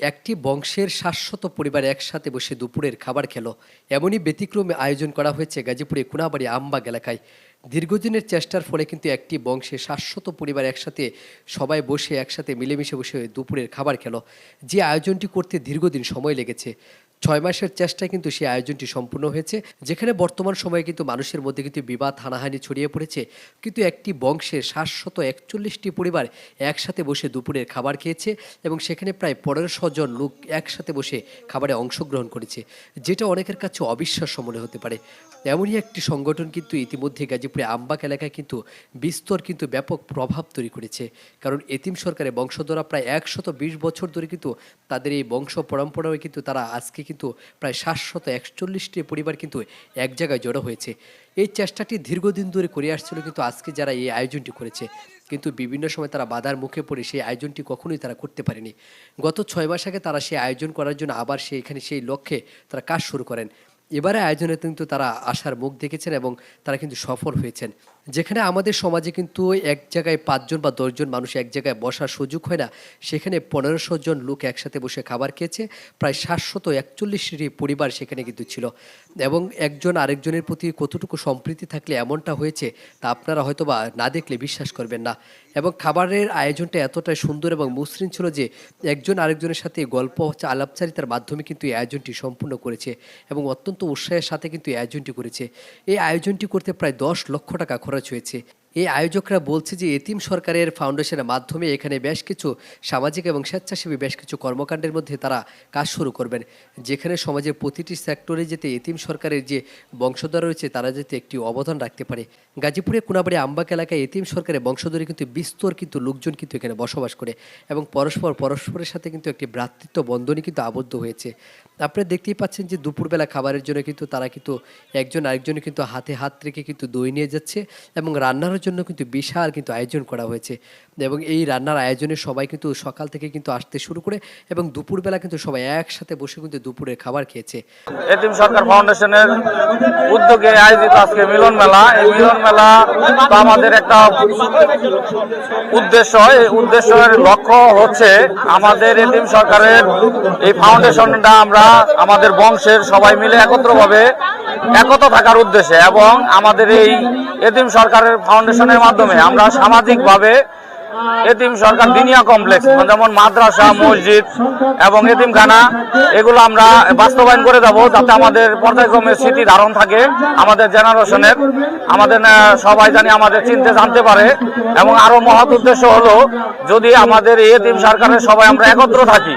একটি বংশের শাশ্বত পরিবার একসাথে বসে দুপুরের খাবার খেলো। এমনই ব্যতিক্রমে আয়োজন করা হয়েছে গাজীপুরে কুনাবাড়ি আমবাগ এলাকায়। দীর্ঘদিনের চেষ্টার ফলে কিন্তু একটি বংশে শাশ্বত পরিবার একসাথে সবাই বসে, একসাথে মিলেমিশে বসে দুপুরের খাবার খেলো। যে আয়োজনটি করতে দীর্ঘদিন সময় লেগেছে। ছয় মাসের চেষ্টায় কিন্তু সেই আয়োজনটি সম্পূর্ণ হয়েছে, যেখানে বর্তমান সময়ে কিন্তু মানুষের মধ্যে কিন্তু বিবাদ, হানাহানি ছড়িয়ে পড়েছে। কিন্তু একটি বংশের শাশ্বত একচল্লিশটি পরিবার একসাথে বসে দুপুরের খাবার খেয়েছে এবং সেখানে প্রায় পনেরোশো জন লোক একসাথে বসে খাবারে অংশগ্রহণ করেছে, যেটা অনেকের কাছে অবিশ্বাস্য মনে হতে পারে। এমনই একটি সংগঠন কিন্তু ইতিমধ্যে গাজীপুরে আমবাগ এলাকায় কিন্তু বিস্তর কিন্তু ব্যাপক প্রভাব তৈরি করেছে। কারণ এতিম সরকারের বংশধরা প্রায় একশত বিশ বছর ধরে কিন্তু তাদের এই বংশ পরম্পরায় কিন্তু তারা আজকে কিন্তু প্রায় সাতশত একচল্লিশটি পরিবার কিন্তু এক জায়গায় জড়ো হয়েছে। এই চেষ্টাটি দীর্ঘদিন ধরে করে আসছিল কিন্তু আজকে যারা এই আয়োজনটি করেছে, কিন্তু বিভিন্ন সময় তারা বাধার মুখে পড়ে সেই আয়োজনটি কখনোই তারা করতে পারেনি। গত ছয় মাস আগে তারা সেই আয়োজন করার জন্য আবার সেই এখানে সেই লক্ষ্যে তারা কাজ শুরু করেন। এবারে আয়োজনে কিন্তু তারা আসার মুখ দেখেছেন এবং তারা কিন্তু সফল হয়েছেন। যেখানে আমাদের সমাজে কিন্তু এক জায়গায় পাঁচজন বা দশজন মানুষ এক জায়গায় বসার সুযোগ হয় না, সেখানে পনেরোশো জন লোক একসাথে বসে খাবার খেয়েছে, প্রায় সাতশত একচল্লিশটি পরিবার সেখানে কিন্তু ছিল। এবং একজন আরেকজনের প্রতি কতটুকু সম্প্রীতি থাকলে এমনটা হয়েছে, তা আপনারা হয়তো বা না দেখলে বিশ্বাস করবেন না। এবং খাবারের আয়োজনটা এতটাই সুন্দর এবং মসৃণ ছিল যে একজন আরেকজনের সাথে গল্প আলাপচারিতার মাধ্যমে কিন্তু এই আয়োজনটি সম্পূর্ণ করেছে এবং অত্যন্ত উৎসাহের সাথে কিন্তু এই আয়োজনটি করেছে। এই আয়োজনটি করতে প্রায় দশ লক্ষ টাকা খরচ হয়েছে। এই আয়োজকরা বলছে যে এতিম সরকারের ফাউন্ডেশনের মাধ্যমে এখানে বেশ কিছু সামাজিক এবং স্বেচ্ছাসেবী বেশ কিছু কর্মকাণ্ডের মধ্যে তারা কাজ শুরু করবেন। যেখানে সমাজের প্রতিটি সেক্টরে যেতে এতিম সরকারের যে বংশধর রয়েছে, তারা যাতে একটি অবদান রাখতে পারে। গাজীপুরে কোনাবাড়ি আম্বাক এলাকায় এতিম সরকারের বংশধরে কিন্তু বিস্তর কিন্তু লোকজন কিন্তু এখানে বসবাস করে এবং পরস্পর পরস্পরের সাথে কিন্তু একটি ভ্রাতৃত্ব বন্ধনই কিন্তু আবদ্ধ হয়েছে। আপনারা দেখতেই পাচ্ছেন যে দুপুরবেলা খাবারের জন্য কিন্তু তারা কিন্তু একজন আরেকজনে কিন্তু হাতে হাত রেখে কিন্তু দই নিয়ে যাচ্ছে এবং রান্নার জন্য কিন্তু বিশাল কিন্তু আয়োজন করা হয়েছে। এবং এই রান্নার আয়োজনে সবাই কিন্তু সকাল থেকে কিন্তু আসতে শুরু করে এবং দুপুরবেলা কিন্তু সবাই একসাথে বসে কিন্তু দুপুরের খাবার খেয়েছে। সরকার ফাউন্ডেশনের উদ্যোগে আয়োজিত আজকে মিলন মেলা। এই মিলন মেলা আমাদের একটা উদ্দেশ্য। এই উদ্দেশ্যের লক্ষ্য হচ্ছে আমাদের এতিম সরকারের এই ফাউন্ডেশনটা আমরা আমাদের বংশের সবাই মিলে একত্রভাবে একত থাকার উদ্দেশ্যে এবং আমাদের এই এতিম সরকারের ফাউন্ডেশনের মাধ্যমে আমরা সামাজিকভাবে এতিম সরকার দিনিয়া কমপ্লেক্স যেমন মাদ্রাসা, মসজিদ এবং এতিমখানা, এগুলো আমরা বাস্তবায়ন করে যাব যাতে আমাদের পর্যায়ক্রমে স্মৃতি ধারণ থাকে আমাদের জেনারেশনের। আমাদের সবাই জানি আমাদের চিনতে জানতে পারে এবং আরও মহৎ উদ্দেশ্য হলো যদি আমাদের এতিম সরকারের সবাই আমরা একত্র থাকি।